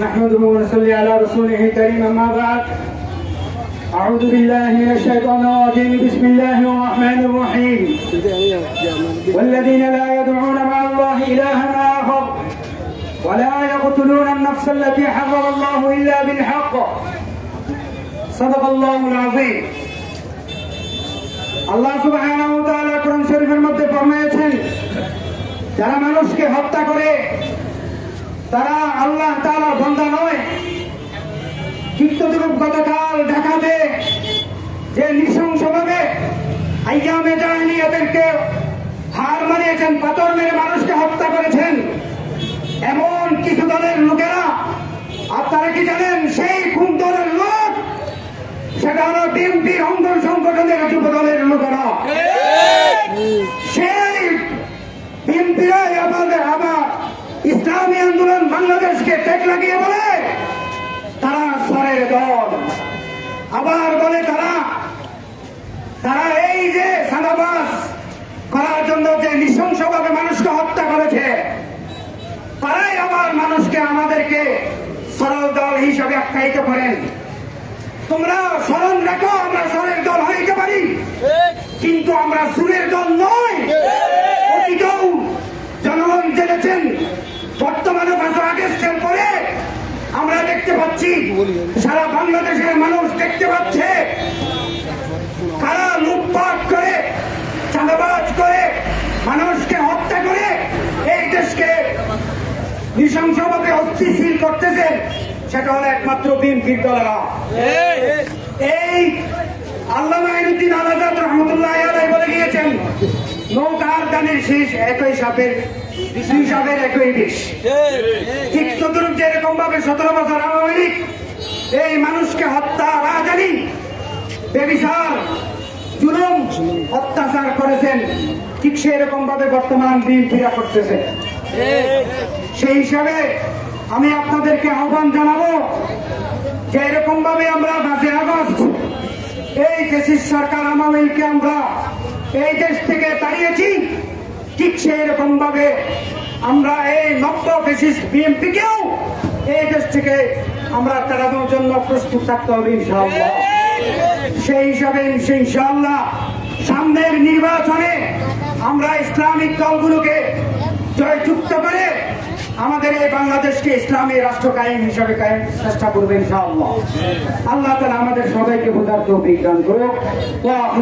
نحمده ونصلي على رسوله الكريم أما بعد أعوذ بالله من الشيطان الرجيم بسم الله الرحمن الرحيم والذين لا يدعون مع الله إلها آخر ولا يقتلون النفس التي حرم الله إلا بالحق صدق الله العظيم আল্লাহ সুবহানাহু ওয়া তাআলা কোরআন শরীফের মধ্যে ফরমায়েছেন যারা মানুষকে হত্যা করে তারা আল্লাহ তাআলার বান্দা নয়। কীর্তনরূপ গতকাল ঢাকাতে যে নৃশংসভাবে আইয়ামে জাহানিয়াদেরকে হার মানিয়েছেন পাথর মেরে মানুষকে হত্যা করেছেন এমন কিছু দলের লোকেরা আপনারা কি জানেন সেই কোন দলের লোক সেটা হলো বিএনপির অঙ্গ সংগঠনের যুব দলের লোকেরা। সেই বিএনপিরাই আমাদের আবার ইসলামী আন্দোলন বাংলাদেশকে টেক লাগিয়ে বলে তারা সরের দল আবার বলে তারা তারা এই যে সাদাবাস করার জন্য যে নৃশংসভাবে মানুষকে হত্যা করেছে তারাই আবার মানুষকে আমাদেরকে সরল দল হিসাবে আখ্যায়িত করেন। তোমরা স্মরণ রাখো আমরা সরের দল হইতে পারি কিন্তু আমরা সুরের দল নয়। জনগণ জেনেছেন বর্তমানে পাঁচ আগস্টের পরে আমরা দেখতে পাচ্ছি। সারা বাংলাদেশের মানুষ দেখতে পাচ্ছে। লুটপাট করে, চাঁদাবাজ করে, মানুষকে হত্যা করে এই দেশকে নৃশংসভাবে অস্থিতিশীল করতেছেন সেটা হলো একমাত্র বিএনপির দলেরা। এই আল্লাহ মাইনুদ্দিন আলাদাত রহমতুল্লাহ বলে গিয়েছেন, নৌকার দানের শেষ একই সাপের দুই একই বিষ ঠিক তদ্রুপ যেরকম ভাবে সতেরো বছর আওয়ামী লীগ এই মানুষকে হত্যা রাজানি বেবিচার জুলুম অত্যাচার করেছেন ঠিক সেরকম ভাবে বর্তমান বিএনপিরা করতেছে। সেই হিসাবে আমি আপনাদেরকে আহ্বান জানাব যে এরকম ভাবে আমরা পাঁচই আগস্ট এই দেশের সরকার আমাদেরকে আমরা এই দেশ থেকে তাড়িয়েছি। ঠিক সেই রকম ভাবে আমরা এই নব্য ফেসিস্ট বিএনপিকেও এই দেশ থেকে আমরা তাড়ানোর জন্য প্রস্তুত থাকতে হবে ইনশাআল্লাহ। সেই হিসাবে ইনশাআল্লাহ সামনের নির্বাচনে আমরা ইসলামিক দলগুলোকে জয়যুক্ত করে আমাদের এই বাংলাদেশকে ইসলামী রাষ্ট্র কায়েম হিসাবে কায়েম চেষ্টা করবেন ইনশাআল্লাহ। আল্লাহ তালা আমাদের সবাইকে বোঝার তো বিজ্ঞান করুক।